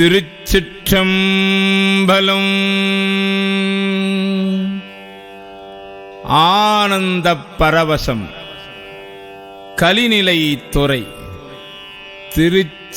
திருச்சிற்றம்பலம். ஆனந்தப் பரவசம். கலிநிலை துறை. திருச்சிற்றம்பலம்.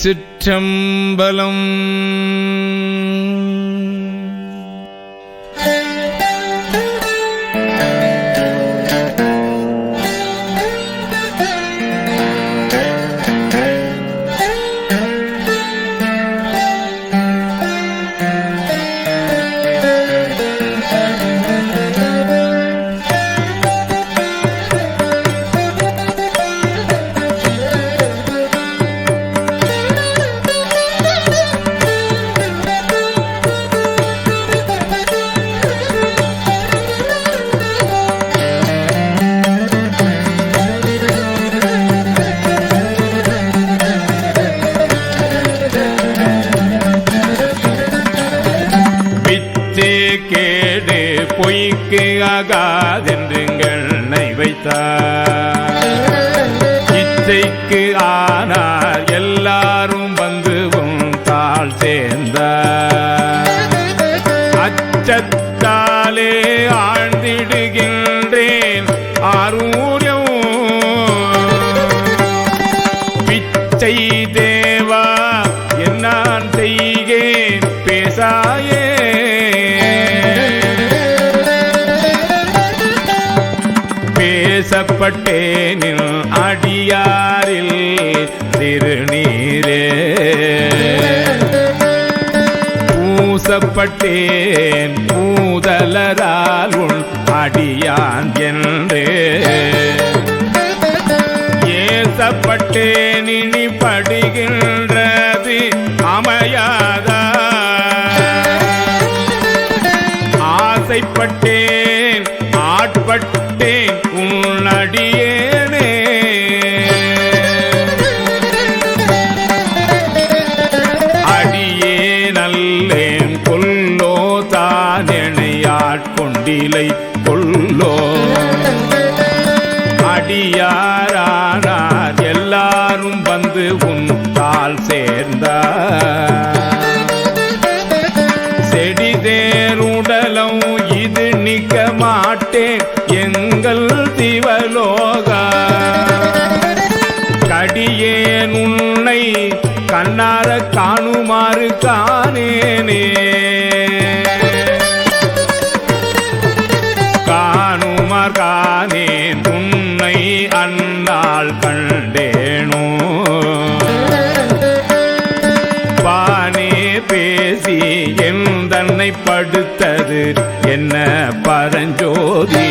கேடு பொய்க்கு ஆகாதென்றுங்கள் வைத்தார். இச்சைக்கு ஆனார் எல்லாரும் வந்து தாழ் சேர்ந்தார். அச்சத்தாலே ஆழ்ந்திடுகின்றேன் ஆரூரியம். பிச்சை தேவா என்னான் செய்கேன்? பேசாயே பேசப்பட்டேனில் அடியாரில் திருநீரே. பூசப்பட்டேன் பூதலரால் உன் அடியான் என்றே. ஏசப்பட்டேன் இனி படுகின்றது அமையாதா. ஆசைப்பட்டேன் ஆட்கொண்டிலை கொள்ளோ அடியாரார் எல்லாரும் வந்து உன் தாள் சேர்ந்தார் செடிதேருடலும் இது நிக்க மாட்டேன் எங்கள் திவலோகா. கடியேன் உன்னை கண்ணார காணுமாறு காணேனே. பேசி என் தன்னை படுத்தது. என்ன பரஞ்சோதி.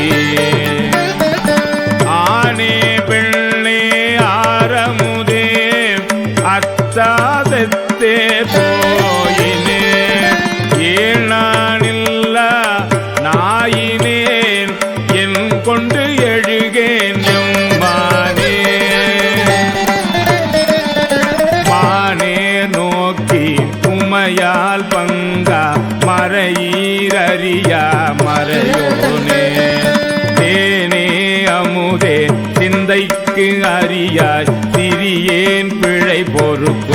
உமையால் பங்கா மறையீரறியா? மறையோனே தேனே அமுதே சிந்தைக்கு அறியாய் திரியேன் பிழை பொறுப்பு